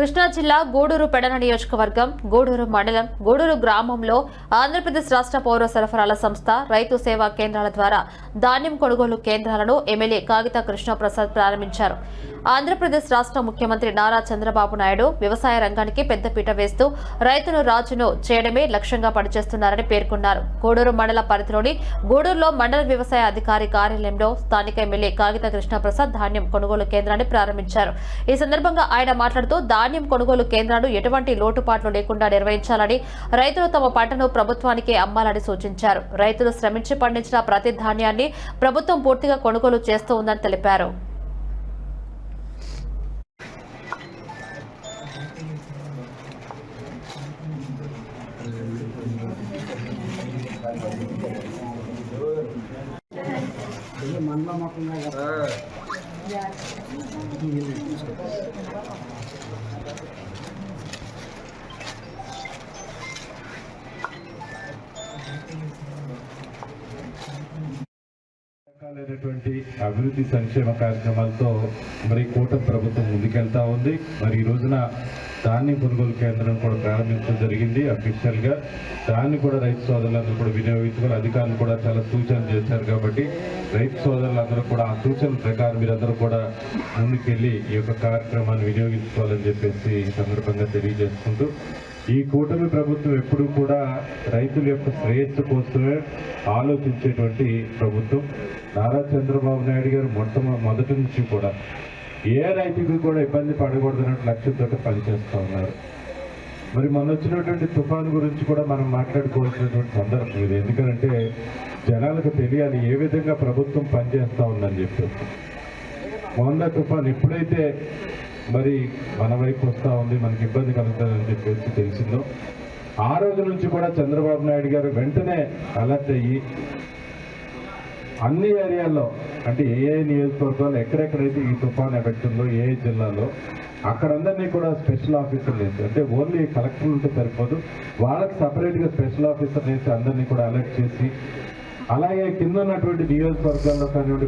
కృష్ణా జిల్లా గూడూరు పెడన నియోజకవర్గం గూడూరు మండలం గూడూరు గ్రామంలో ఆంధ్రప్రదేశ్ రాష్ట్ర పౌర సరఫరాల సంస్థ రైతు సేవా కేంద్రాల ద్వారా ధాన్యం కొనుగోలు కేంద్రాలను ఎమ్మెల్యే కాగిత కృష్ణప్రసాద్ ప్రారంభించారు. ఆంధ్రప్రదేశ్ రాష్ట్ర ముఖ్యమంత్రి నారా చంద్రబాబు నాయుడు వ్యవసాయ రంగానికి పెద్దపీట వేస్తూ రైతును రాజును చేయడమే లక్ష్యంగా పనిచేస్తున్నారని పేర్కొన్నారు. గూడూరు మండల పరిధిలోని గూడూరులో మండల వ్యవసాయ అధికారి కార్యాలయంలో స్థానిక ఎమ్మెల్యే కాగిత కృష్ణప్రసాద్ ధాన్యం కొనుగోలు కేంద్రాన్ని ప్రారంభించారు. ఈ సందర్భంగా ఆయన మాట్లాడుతూ ధాన్యం ధాన్యం కొనుగోలు కేంద్రాలు ఎటువంటి లోటుపాట్లు లేకుండా నిర్వహించాలని రైతులు తమ పంటను ప్రభుత్వానికి అమ్మాలని సూచించారు. రైతులు శ్రమించి పండించిన ప్రతి ధాన్యాన్ని ప్రభుత్వం పూర్తిగా కొనుగోలు చేస్తూ ఉందని తెలిపారు రకాలైనటువంటి అభివృద్ధి సంక్షేమ కార్యక్రమాలతో మరి కూటమి ప్రభుత్వం ముందుకెళ్తా ఉంది. మరి ఈ రోజున ధాన్యం కొనుగోలు కేంద్రం కూడా ప్రారంభించడం జరిగింది అఫీషియల్గా దాన్ని కూడా రైతు సోదరులందరూ కూడా వినియోగించుకొని అధికారులు కూడా చాలా సూచనలు చేశారు కాబట్టి రైతు సోదరులందరూ కూడా ఆ సూచనల ప్రకారం మీరందరూ కూడా ముందుకెళ్ళి ఈ యొక్క కార్యక్రమాన్ని వినియోగించుకోవాలని చెప్పేసి ఈ సందర్భంగా తెలియజేసుకుంటూ ఈ కూటమి ప్రభుత్వం ఎప్పుడూ కూడా రైతుల యొక్క శ్రేయస్సు కోసమే ఆలోచించేటువంటి ప్రభుత్వం. నారా చంద్రబాబు నాయుడు గారు మొట్ట మొదటి నుంచి కూడా ఏ రైతుకి కూడా ఇబ్బంది పడకూడదనే లక్ష్యంతో పనిచేస్తూ ఉన్నారు. మరి మొన్న వచ్చినటువంటి తుఫాను గురించి కూడా మనం మాట్లాడుకోవాల్సినటువంటి సందర్భం ఇది ఎందుకంటే జనాలకు తెలియాలి ఏ విధంగా ప్రభుత్వం పనిచేస్తూ ఉందని చెప్పేసి మొన్న తుఫాన్ ఎప్పుడైతే మరి మన వైపు వస్తూ ఉంది మనకి ఇబ్బంది కలుగుతుందని చెప్పేసి తెలిసిందో. ఆ రోజు నుంచి కూడా చంద్రబాబు నాయుడు గారు వెంటనే అలర్ట్ అయ్యి అన్ని ఏరియాల్లో అంటే ఏ ఏ నియోజకవర్గాలు ఎక్కడెక్కడైతే ఈ తుఫాన్ ఎఫెక్ట్ ఉందో ఏ జిల్లాలో అక్కడందరినీ కూడా స్పెషల్ ఆఫీసర్లు వేసి అంటే ఓన్లీ కలెక్టర్ ఉంటే సరిపోదు. వాళ్ళకి సపరేట్గా స్పెషల్ ఆఫీసర్ వేసి అందరినీ కూడా అలర్ట్ చేసి అలాగే కింద ఉన్నటువంటి నియోజకవర్గాల్లో కానివ్వండి